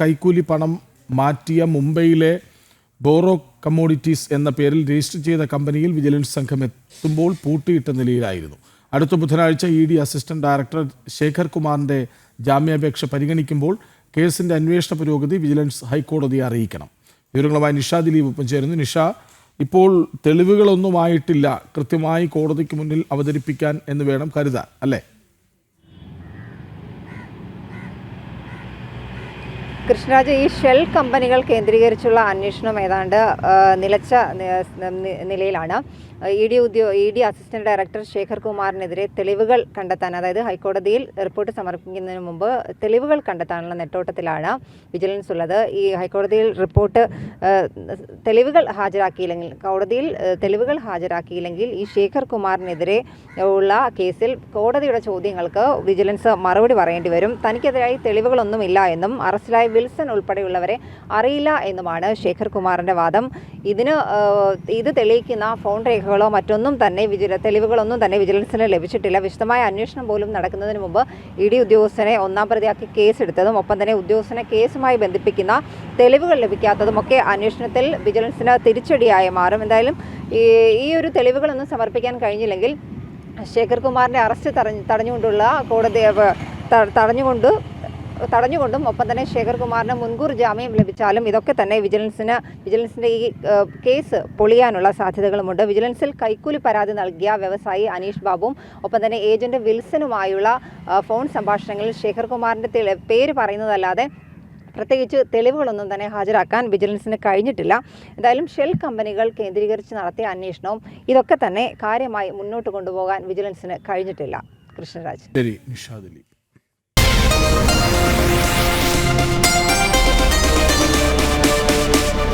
കൈക്കൂലി പണം മാറ്റിയ മുംബൈയിലെ ബോറോ കമ്മോഡിറ്റീസ് എന്ന പേരിൽ രജിസ്റ്റർ ചെയ്ത കമ്പനിയിൽ വിജിലൻസ് സംഘം എത്തുമ്പോൾ പൂട്ടിയിട്ട നിലയിലായിരുന്നു. അടുത്ത ബുധനാഴ്ച E D assistant director Shekhar കുമാറിന്റെ ജാമ്യാപേക്ഷ പരിഗണിക്കുമ്പോൾ കേസിന്റെ അന്വേഷണ പുരോഗതി വിജിലൻസ് ഹൈക്കോടതിയെ അറിയിക്കണം. വിവരങ്ങളുമായി നിഷ ദിലീപ് ഒപ്പം ചേരുന്നു. നിഷ ഇപ്പോൾ തെളിവുകളൊന്നുമായിട്ടില്ല കൃത്യമായി കോടതിക്ക് മുന്നിൽ അവതരിപ്പിക്കാൻ എന്ന് വേണം കരുതാൻ അല്ലേ? കൃഷ്ണരാജ് ഈ ഷെൽ കമ്പനികൾ കേന്ദ്രീകരിച്ചുള്ള അന്വേഷണം ഏതാണ്ട് നിലച്ച നിലയിലാണ്. ഇ ഡി ഉദ്യോ E D assistant director Shekhar കുമാറിനെതിരെ തെളിവുകൾ കണ്ടെത്താൻ അതായത് ഹൈക്കോടതിയിൽ റിപ്പോർട്ട് സമർപ്പിക്കുന്നതിന് മുമ്പ് തെളിവുകൾ കണ്ടെത്താനുള്ള നെട്ടോട്ടത്തിലാണ് വിജിലൻസ് ഉള്ളത്. ഈ ഹൈക്കോടതിയിൽ റിപ്പോർട്ട് തെളിവുകൾ ഹാജരാക്കിയില്ലെങ്കിൽ കോടതിയിൽ തെളിവുകൾ ഹാജരാക്കിയില്ലെങ്കിൽ ഈ ശേഖർ കുമാറിനെതിരെ ഉള്ള കേസിൽ കോടതിയുടെ ചോദ്യങ്ങൾക്ക് വിജിലൻസ് മറുപടി പറയേണ്ടി വരും. തനിക്കെതിരായി തെളിവുകളൊന്നുമില്ല എന്നും അറസ്റ്റിലായ വിൽസൺ ഉൾപ്പെടെയുള്ളവരെ അറിയില്ല എന്നുമാണ് ശേഖർ കുമാറിന്റെ വാദം. ഇതിന് ഇത് തെളിയിക്കുന്ന ഫോൺ രേഖകളോ മറ്റൊന്നും തന്നെ വിജില തെളിവുകളൊന്നും തന്നെ വിജിലൻസിന് ലഭിച്ചിട്ടില്ല. വിശദമായ അന്വേഷണം പോലും നടക്കുന്നതിന് മുമ്പ് ഇ ഡി ഉദ്യോഗസ്ഥനെ ഒന്നാം പ്രതിയാക്കി കേസെടുത്തതും ഒപ്പം തന്നെ ഉദ്യോഗസ്ഥനെ കേസുമായി ബന്ധിപ്പിക്കുന്ന തെളിവുകൾ ലഭിക്കാത്തതും ഒക്കെ അന്വേഷണത്തിൽ വിജിലൻസിന് തിരിച്ചടിയായി മാറും. എന്തായാലും ഈ ഒരു തെളിവുകളൊന്നും സമർപ്പിക്കാൻ കഴിഞ്ഞില്ലെങ്കിൽ ശേഖർ കുമാറിന്റെ അറസ്റ്റ് തടഞ്ഞു തടഞ്ഞുകൊണ്ടുള്ള കോടതി തടഞ്ഞുകൊണ്ട് തടഞ്ഞുകൊണ്ടും ഒപ്പം തന്നെ ശേഖർ കുമാറിന് മുൻകൂർ ജാമ്യം ലഭിച്ചാലും ഇതൊക്കെ തന്നെ വിജിലൻസിന് വിജിലൻസിന്റെ ഈ കേസ് പൊളിയാനുള്ള സാധ്യതകളുമുണ്ട്. വിജിലൻസിൽ കൈക്കൂലി പരാതി നൽകിയ വ്യവസായി അനീഷ് ബാബുവും ഒപ്പം തന്നെ ഏജന്റ് വിൽസനുമായുള്ള ഫോൺ സംഭാഷണങ്ങളിൽ ശേഖർകുമാറിന്റെ പേര് പറയുന്നതല്ലാതെ പ്രത്യേകിച്ച് തെളിവുകളൊന്നും തന്നെ ഹാജരാക്കാൻ വിജിലൻസിന് കഴിഞ്ഞിട്ടില്ല. എന്തായാലും ഷെൽ കമ്പനികൾ കേന്ദ്രീകരിച്ച് നടത്തിയ അന്വേഷണവും ഇതൊക്കെ തന്നെ കാര്യമായി മുന്നോട്ട് കൊണ്ടുപോകാൻ വിജിലൻസിന് കഴിഞ്ഞിട്ടില്ല. കൃഷ്ണരാജ്. ശരി നിഷ ദിലീപ്